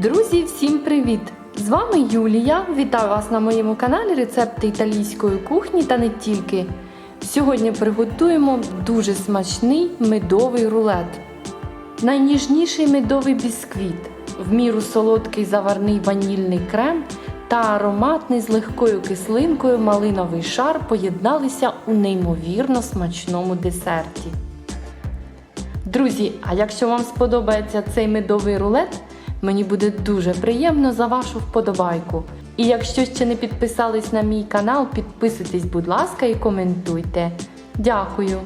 Друзі, всім привіт! З вами Юлія. Вітаю вас на моєму каналі Рецепти італійської кухні та не тільки. Сьогодні приготуємо дуже смачний медовий рулет. Найніжніший медовий бісквіт, в міру солодкий заварний ванільний крем та ароматний з легкою кислинкою малиновий шар поєдналися у неймовірно смачному десерті. Друзі, а якщо вам сподобається цей медовий рулет, мені буде дуже приємно за вашу вподобайку. І якщо ще не підписались на мій канал, підписуйтесь, будь ласка, і коментуйте. Дякую!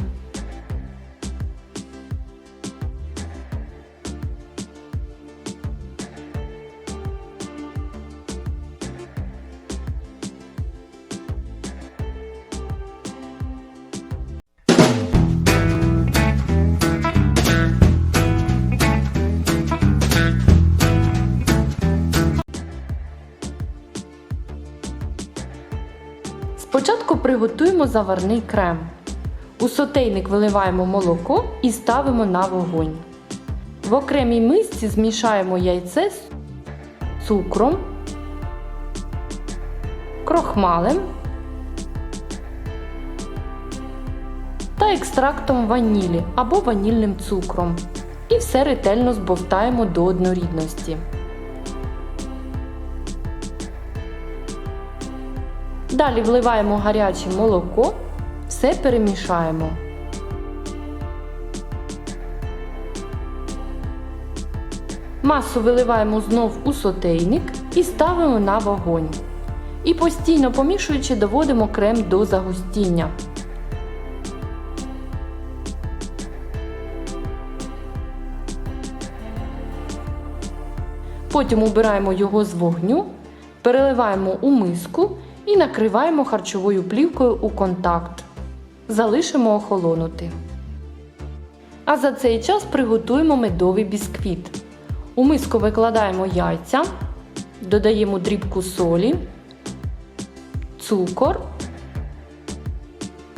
Спочатку приготуємо заварний крем. У сотейник виливаємо молоко і ставимо на вогонь. В окремій мисці змішаємо яйце з цукром, крохмалем та екстрактом ванілі або ванільним цукром. І все ретельно збовтаємо до однорідності. Далі вливаємо гаряче молоко, все перемішаємо. Масу виливаємо знов у сотейник і ставимо на вогонь. І постійно помішуючи, доводимо крем до загустіння. Потім убираємо його з вогню, переливаємо у миску і накриваємо харчовою плівкою у контакт. Залишимо охолонути. А за цей час приготуємо медовий бісквіт. У миску викладаємо яйця, додаємо дрібку солі, цукор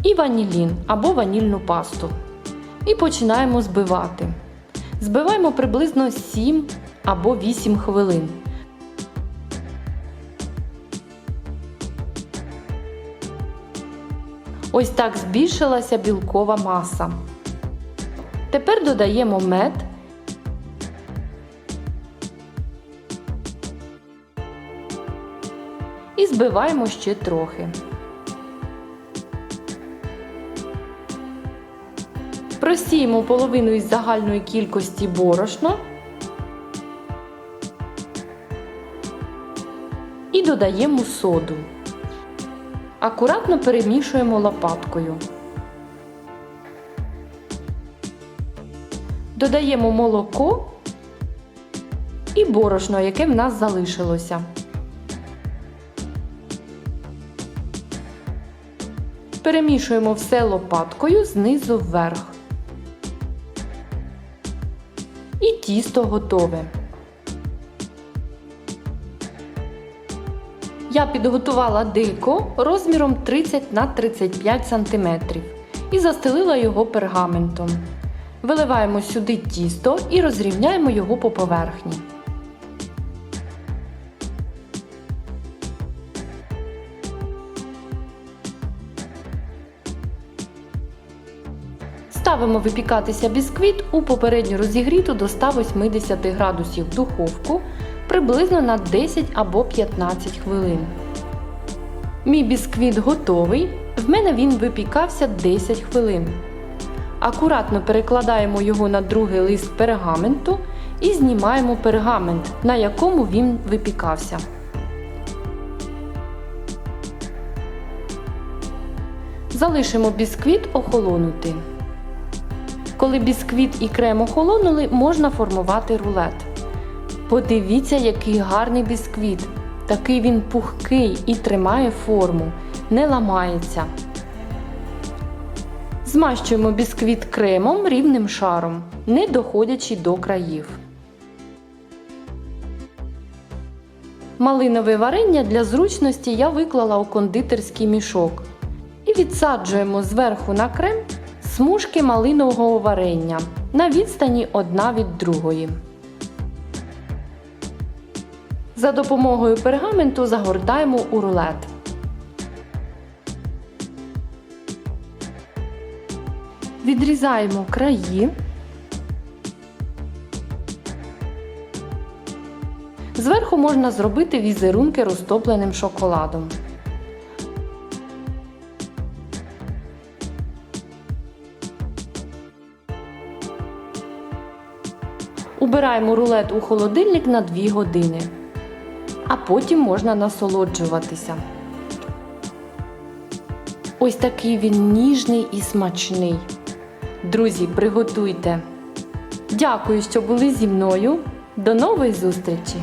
і ванілін або ванільну пасту. І починаємо збивати. Збиваємо приблизно 7 або 8 хвилин. Ось так збільшилася білкова маса. Тепер додаємо мед. І збиваємо ще трохи. Просіємо половину із загальної кількості борошно і додаємо соду. Акуратно перемішуємо лопаткою. Додаємо молоко і борошно, яке в нас залишилося. Перемішуємо все лопаткою знизу вверх. І тісто готове. Я підготувала дико розміром 30 на 35 см і застелила його пергаментом. Виливаємо сюди тісто і розрівняємо його по поверхні. Ставимо випікатися бісквіт у попередньо розігріту до 180 градусів духовку приблизно на 10 або 15 хвилин. Мій бісквіт готовий. В мене він випікався 10 хвилин. Акуратно перекладаємо його на другий лист пергаменту і знімаємо пергамент, на якому він випікався. Залишимо бісквіт охолонути. Коли бісквіт і крем охолонули, можна формувати рулет. Подивіться, який гарний бісквіт. Такий він пухкий і тримає форму, не ламається. Змащуємо бісквіт кремом рівним шаром, не доходячи до країв. Малинове варення для зручності я виклала у кондитерський мішок. І відсаджуємо зверху на крем смужки малинового варення на відстані одна від другої. За допомогою пергаменту загортаємо у рулет. Відрізаємо краї. Зверху можна зробити візерунки розтопленим шоколадом. Убираємо рулет у холодильник на 2 години, а потім можна насолоджуватися. Ось такий він ніжний і смачний. Друзі, приготуйте. Дякую, що були зі мною. До нової зустрічі!